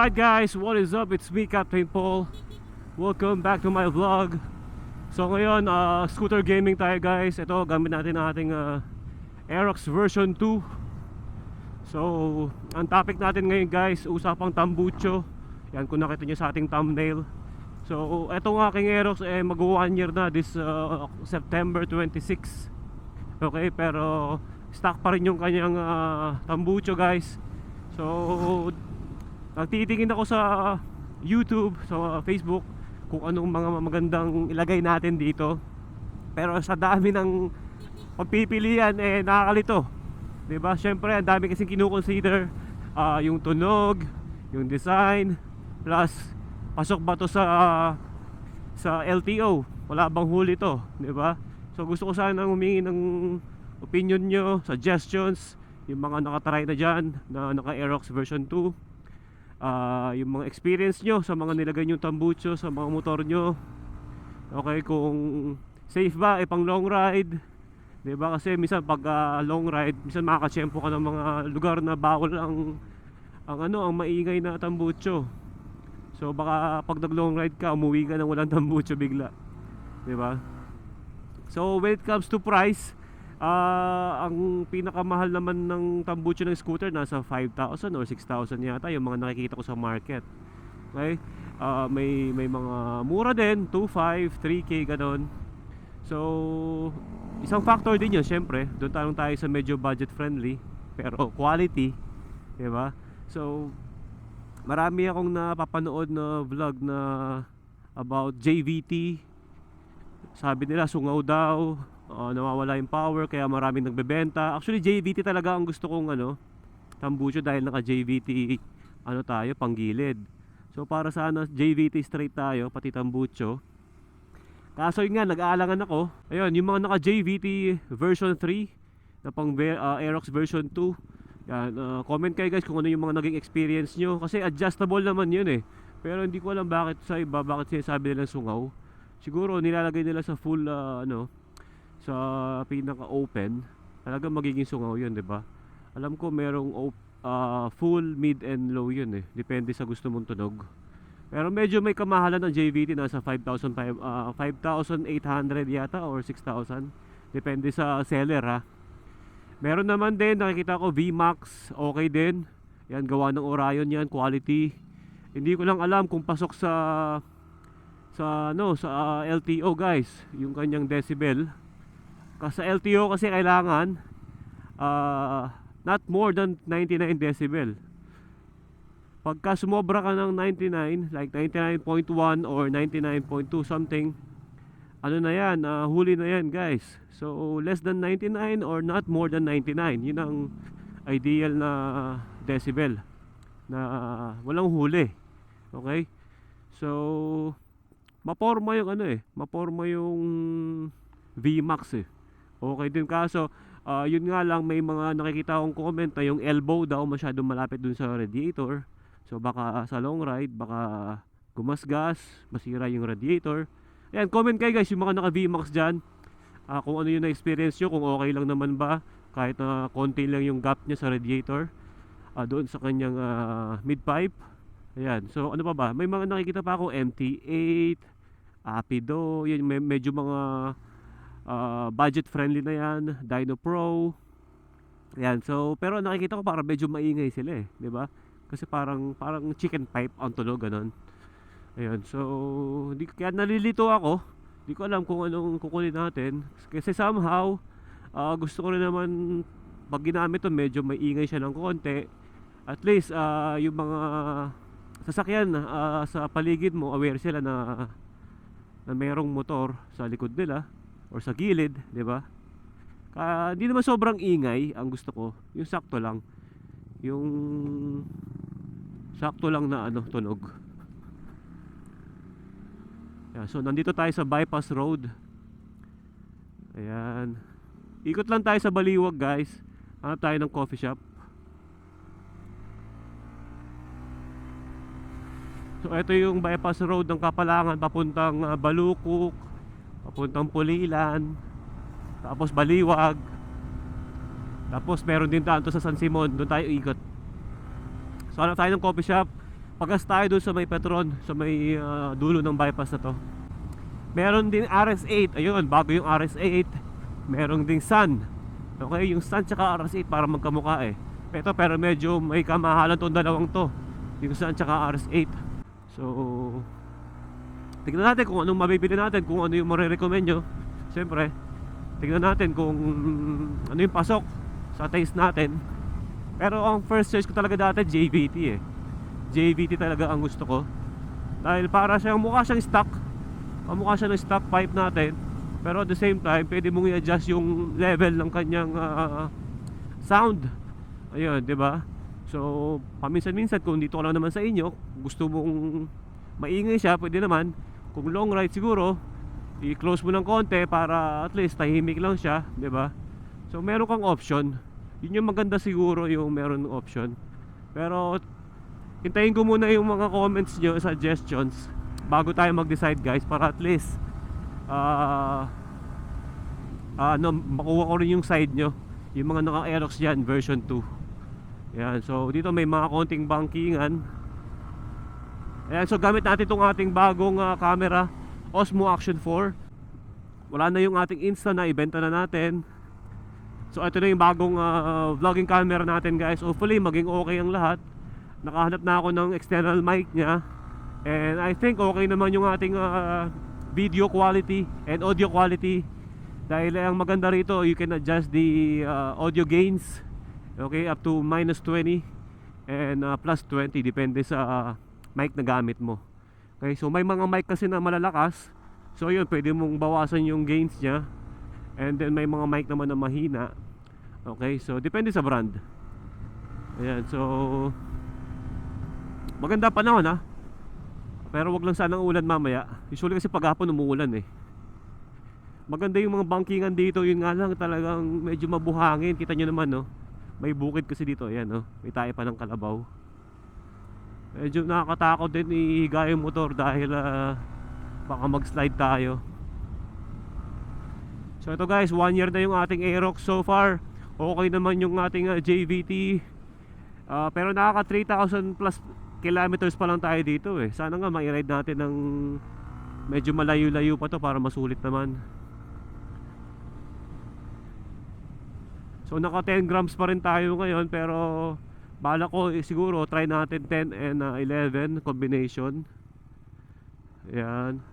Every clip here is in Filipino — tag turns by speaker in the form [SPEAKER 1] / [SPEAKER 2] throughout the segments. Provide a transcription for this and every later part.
[SPEAKER 1] Alright guys, what is up? It's me, Captain Paul. Welcome back to my vlog. So ngayon, uh, scooter gaming tayo guys. Ito, gamit natin ang ating uh, Aerox version 2. So, ang topic natin ngayon guys, usapang tambucho. Yan kung nakita nyo sa ating thumbnail. So, etong aking Aerox eh mag 1 year na this uh, September 26. Okay, pero stock pa rin yung kanyang uh, tambucho guys. So, nagtitingin ako sa YouTube, sa Facebook kung anong mga magandang ilagay natin dito. Pero sa dami ng pagpipilian eh nakakalito. 'Di ba? Syempre, ang dami kasing kino-consider ah, yung tunog, yung design, plus pasok ba to sa sa LTO? Wala bang huli to, 'di ba? So gusto ko sana humingi ng opinion nyo, suggestions, yung mga nakatry na dyan na naka Aerox version 2 Ah, yung mga experience nyo sa mga nilagay nyo tambucho sa mga motor nyo. Okay kung safe ba eh pang long ride. Ba? Kasi minsan pag ah, long ride minsan makakatsyempo ka ng mga lugar na bawal ang ang ano ang maingay na tambucho. So baka pag nag long ride ka umuwi ka nang walang tambucho bigla. Ba? So when it comes to price Ah, ang pinakamahal naman ng tambucho ng scooter nasa 5,000 or 6,000 yata yung mga nakikita ko sa market. Okay? Ah, may may mga mura din, 2,500, 3k ganon. So, isang factor din 'yun, syempre. Doon tayo tayo sa medyo budget friendly pero quality, 'di ba? So, marami akong napapanood na vlog na about JVT. Sabi nila sungaw daw, uh, nawawala yung power kaya maraming nagbebenta. Actually JVT talaga ang gusto kong ano, tambucho dahil naka JVT ano tayo, panggilid. So para sana JVT straight tayo, pati tambucho. Kaso yun nga, nag-aalangan ako. Ayun, yung mga naka JVT version 3 na pang uh, Aerox version 2. Yan, uh, comment kayo guys kung ano yung mga naging experience nyo. Kasi adjustable naman yun eh. Pero hindi ko alam bakit sa iba, bakit sinasabi nila sungaw. Siguro nilalagay nila sa full uh, ano, sa pinaka open talaga magiging sungaw yun di ba? Alam ko merong ah, full mid and low yun eh. Depende sa gusto mong tunog. Pero medyo may kamahalan ng JVT nasa 5,000 ah, 5,800 yata or 6,000 depende sa seller ha. Meron naman din nakikita ko VMAX okay din. Yan gawa ng Orion yan quality. Hindi ko lang alam kung pasok sa sa ano sa ah, LTO guys yung kanyang decibel sa LTO kasi kailangan uh, not more than 99 decibel. Pagka sumobra ka ng 99, like 99.1 or 99.2 something, ano na yan, uh, huli na yan guys. So less than 99 or not more than 99, yun ang ideal na decibel na walang huli. Okay? So maporma yung ano eh, maporma yung VMAX eh okay din. Kaso uh, yun nga lang may mga nakikita akong comment na yung elbow daw masyadong malapit dun sa radiator. So baka uh, sa long ride baka gumasgas masira yung radiator. Ayan comment kayo guys yung mga naka VMAX dyan. Uh, kung ano yung na-experience nyo kung okay lang naman ba kahit na uh, konti lang yung gap niya sa radiator uh, doon sa kanyang uh, mid pipe ayan so ano pa ba? May mga nakikita pa ako MT8 Apido yun may, medyo mga uh, budget friendly na yan Dino Pro. Yan so pero nakikita ko parang medyo maingay sila eh di ba? Kasi parang parang chicken pipe ang tunog ganun. Ayun so di, kaya nalilito ako. Di ko alam kung anong kukunin natin. Kasi somehow uh, gusto ko rin naman pag ginamit to medyo may ingay siya ng konti. At least uh, yung mga sasakyan uh, sa paligid mo aware sila na na mayroong motor sa likod nila or sa gilid, 'di ba? Hindi naman sobrang ingay ang gusto ko, yung sakto lang. Yung sakto lang na ano tunog. Yeah, so nandito tayo sa bypass road. Ayan. Ikot lang tayo sa Baliwag, guys. Hanap tayo ng coffee shop. So ito yung bypass road ng Kapalangan papuntang uh, Balukok, papuntang Pulilan tapos Baliwag tapos meron din tayo sa San Simon doon tayo ikot so hanap tayo ng coffee shop pagas tayo doon sa may Petron, sa may ah, dulo ng bypass na to. Meron din RS8, ayun, bago yung RS8. Meron ding Sun. Okay, yung Sun tsaka RS8 para magkamukha eh. Ito pero medyo may kamahalan tong dalawang to. Yung Sun tsaka RS8. So, tignan natin kung anong mabibili natin, kung ano yung marirecommend nyo. Siyempre, tignan natin kung ano yung pasok sa taste natin. Pero ang first choice ko talaga dati, JVT eh. JVT talaga ang gusto ko. Dahil para siyang mukha siyang stock. Kamukha siya ng stock pipe natin. Pero at the same time, pwede mong i-adjust yung level ng kanyang ah, sound. Ayun, 'di ba? So, paminsan-minsan kung dito ka lang naman sa inyo, gusto mong maingay siya, pwede naman. Kung long ride siguro, i-close mo ng konti para at least tahimik lang siya, 'di ba? So, meron kang option. Yun yung maganda siguro yung meron ng option. Pero hintayin ko muna yung mga comments nyo, suggestions bago tayo mag-decide guys para at least ah, ano, makuha ko rin yung side nyo yung mga naka-Aerox dyan version 2 yan so dito may mga konting bankingan Ayan, so gamit natin itong ating bagong ah, camera Osmo Action 4 wala na yung ating Insta na ibenta na natin. So ito na yung bagong ah, vlogging camera natin guys. Hopefully maging okay ang lahat. Nakahanap na ako ng external mic niya. And I think okay naman yung ating ah, video quality and audio quality. Dahil ang maganda rito you can adjust the ah, audio gains. Okay up to minus 20 and ah, plus 20 depende sa ah, mic na gamit mo Okay so may mga mic kasi na malalakas So yun pwede mong bawasan yung gains niya And then may mga mic naman na mahina. Okay, so depende sa brand. Ayan, so maganda pa naman ha. Pero wag lang sanang ulan mamaya. Usually kasi paghapon umuulan eh. Maganda yung mga bankingan dito, yun nga lang talagang medyo mabuhangin. Kita nyo naman no. May bukid kasi dito, ayan no. May tayo pa ng kalabaw. Medyo nakakatakot din ihiga yung motor dahil ah, baka mag-slide tayo. So ito guys, one year na yung ating Aerox so far. Okay naman yung ating uh, JVT. Ah, pero nakaka 3,000 plus kilometers pa lang tayo dito eh. Sana nga mai-ride natin ng medyo malayo-layo pa to para masulit naman. So naka 10 grams pa rin tayo ngayon pero bala ko eh, siguro try natin 10 and uh, 11 combination. Ayan.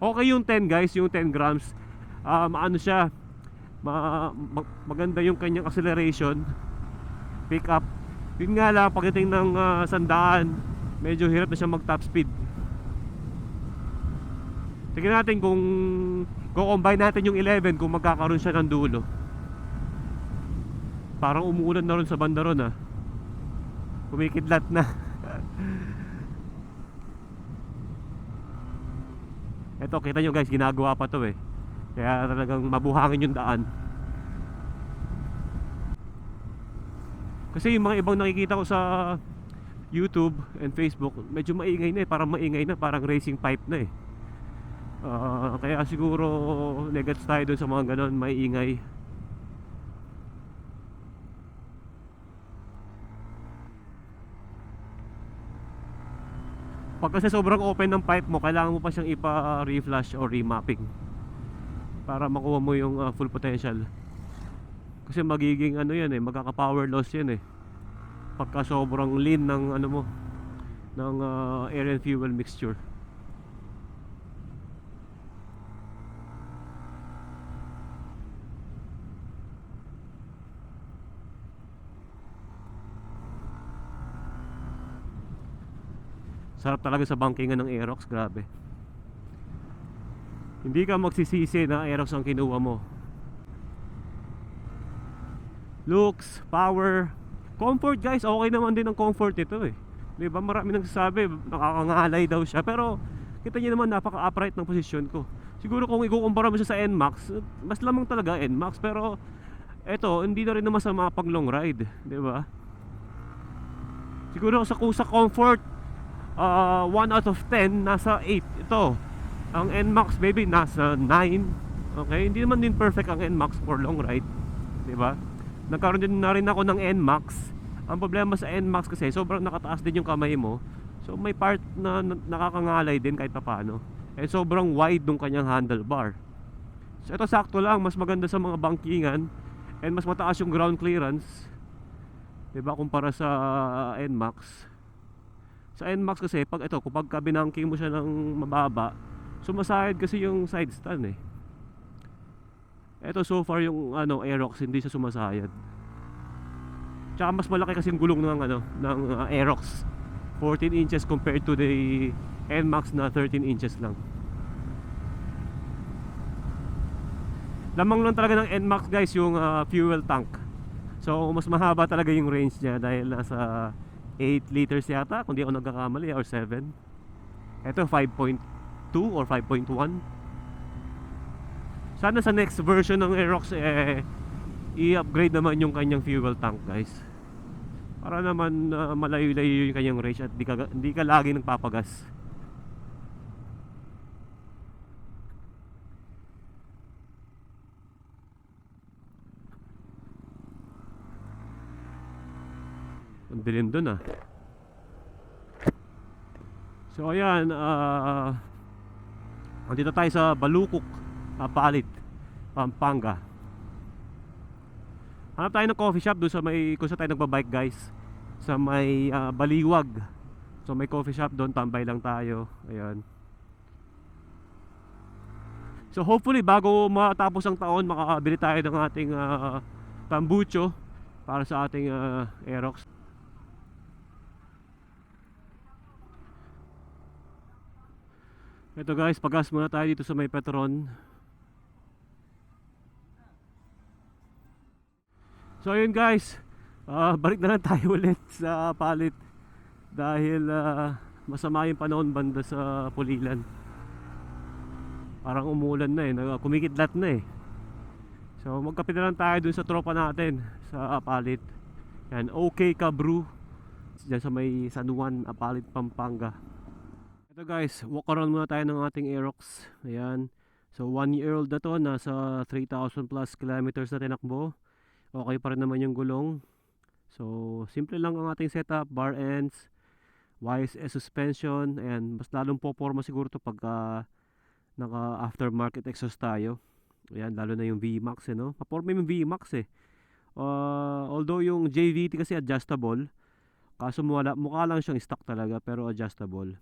[SPEAKER 1] Okay yung 10 guys, yung 10 grams. Ah, maano siya? Ma, ma- maganda yung kanyang acceleration. Pick up. Yun nga lang pagdating ng ah, sandaan, medyo hirap na siya mag top speed. Tingnan natin kung ko-combine natin yung 11 kung magkakaroon siya ng dulo. Parang umuulan na ron sa banda ron ah. Kumikidlat na. Eto, kita nyo guys, ginagawa pa to eh. Kaya talagang mabuhangin yung daan. Kasi yung mga ibang nakikita ko sa YouTube and Facebook, medyo maingay na eh, parang maingay na, parang racing pipe na eh. Ah, kaya siguro negats tayo dun sa mga ganon, maingay. Pag kasi sobrang open ng pipe mo, kailangan mo pa siyang ipa-reflush or remapping para makuha mo yung uh, full potential. Kasi magiging ano yan eh, magkaka-power loss yan eh. Pagka sobrang lean ng ano mo ng uh, air and fuel mixture. Sarap talaga sa bankingan ng Aerox, grabe. Hindi ka magsisisi na Aerox ang kinuha mo. Looks, power, comfort guys, okay naman din ang comfort ito eh. 'Di ba? Marami nagsasabi nakakangalay daw siya, pero kita niyo naman napaka-upright ng posisyon ko. Siguro kung ikukumpara mo siya sa NMAX, mas lamang talaga NMAX, pero eto, hindi na rin naman sa mga pag long ride, 'di ba? Siguro sa kung sa comfort, uh, 1 out of 10 nasa 8 ito. Ang NMAX baby nasa 9. Okay, hindi naman din perfect ang NMAX for long ride, 'di ba? Nagkaroon din na rin ako ng NMAX Ang problema sa NMAX kasi sobrang nakataas din yung kamay mo. So may part na, na nakakangalay din kahit papaano. And sobrang wide nung kanyang handlebar. So ito sakto lang, mas maganda sa mga bangkingan and mas mataas yung ground clearance. 'Di ba kumpara sa NMAX. Sa NMAX kasi pag ito, kapag ka binangking mo siya ng mababa, sumasayad kasi yung side stand eh. Ito so far yung ano Aerox hindi siya sumasayad. Tsaka mas malaki kasi yung gulong ng ano ng uh, Aerox. 14 inches compared to the NMAX na 13 inches lang. Lamang lang talaga ng NMAX guys yung uh, fuel tank. So mas mahaba talaga yung range niya dahil nasa 8 liters yata kung di ako nagkakamali or 7. Ito 5.2 or 5.1. Sana sa next version ng Aerox eh i-upgrade naman yung kanyang fuel tank guys. Para naman uh, malayo-layo yung kanyang range at di ka, di ka lagi nagpapagas. Ang dilim dun ah. So ayan, ah andito tayo sa Balukok, Papalit, Pampanga. Hanap tayo ng coffee shop doon sa may kung saan tayo nagbabike guys. Sa may ah, Baliwag. So may coffee shop doon, tambay lang tayo. Ayan. So hopefully bago matapos ang taon makakabili tayo ng ating ah, tambucho para sa ating ah, Aerox. Ito guys, pagas muna tayo dito sa may Petron. So ayun guys, ah, balik na lang tayo ulit sa palit dahil ah, masama yung panahon banda sa Pulilan. Parang umulan na eh, nag- kumikidlat na eh. So magkape na lang tayo dun sa tropa natin sa Apalit. Yan, OK Kabru. Diyan sa may San Juan, Apalit, Pampanga. Ito guys, walk around muna tayo ng ating Aerox. Ayan. So 1 year old na to, nasa 3,000 plus kilometers na tinakbo. Okay pa rin naman yung gulong. So simple lang ang ating setup, bar ends, YSS suspension, and mas lalong poporma siguro to pagka naka aftermarket exhaust tayo. Ayan, lalo na yung VMAX eh, no? Paporma yung VMAX eh. Uh, although yung JVT kasi adjustable, kaso wala, mukha lang siyang stock talaga pero adjustable.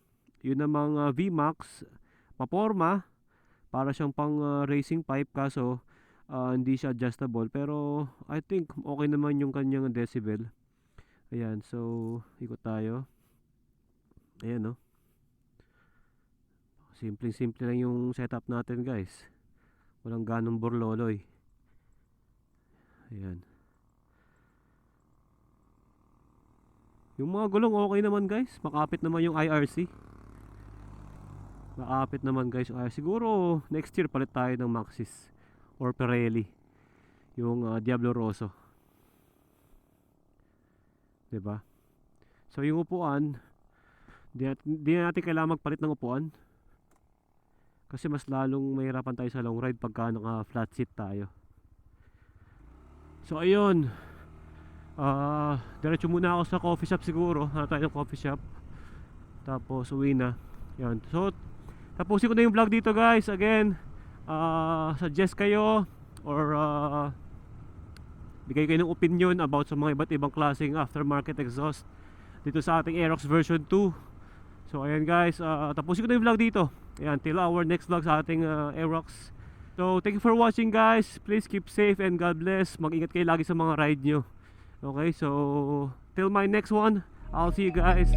[SPEAKER 1] Yun namang uh, VMAX, paporma, para siyang pang uh, racing pipe kaso uh, hindi siya adjustable pero I think okay naman yung kanyang decibel. Ayan, so ikot tayo. Ayan no. Simpleng-simple lang yung setup natin guys. Walang ganong borloloy. Ayan. Yung mga gulong okay naman guys. Makapit naman yung IRC. Makapit naman guys. Ay, siguro next year palit tayo ng Maxis or Pirelli. Yung uh, Diablo Rosso. 'Di ba? So yung upuan, di, nat- di na natin kailangan magpalit ng upuan. Kasi mas lalong mahirapan tayo sa long ride pagka naka flat seat tayo. So ayun. Ah, diretso muna ako sa coffee shop siguro. Hanap tayo ng coffee shop. Tapos uwi na. Yan. So tapusin ko na yung vlog dito guys. Again, ah suggest kayo or ah, bigay kayo ng opinion about sa mga iba't ibang klaseng aftermarket exhaust dito sa ating Aerox version 2. So ayan guys, ah, tapusin ko na yung vlog dito. Ayan, till our next vlog sa ating ah, Aerox. So thank you for watching guys. Please keep safe and God bless. Mag-ingat kayo lagi sa mga ride nyo. Okay, so till my next one, I'll see you guys.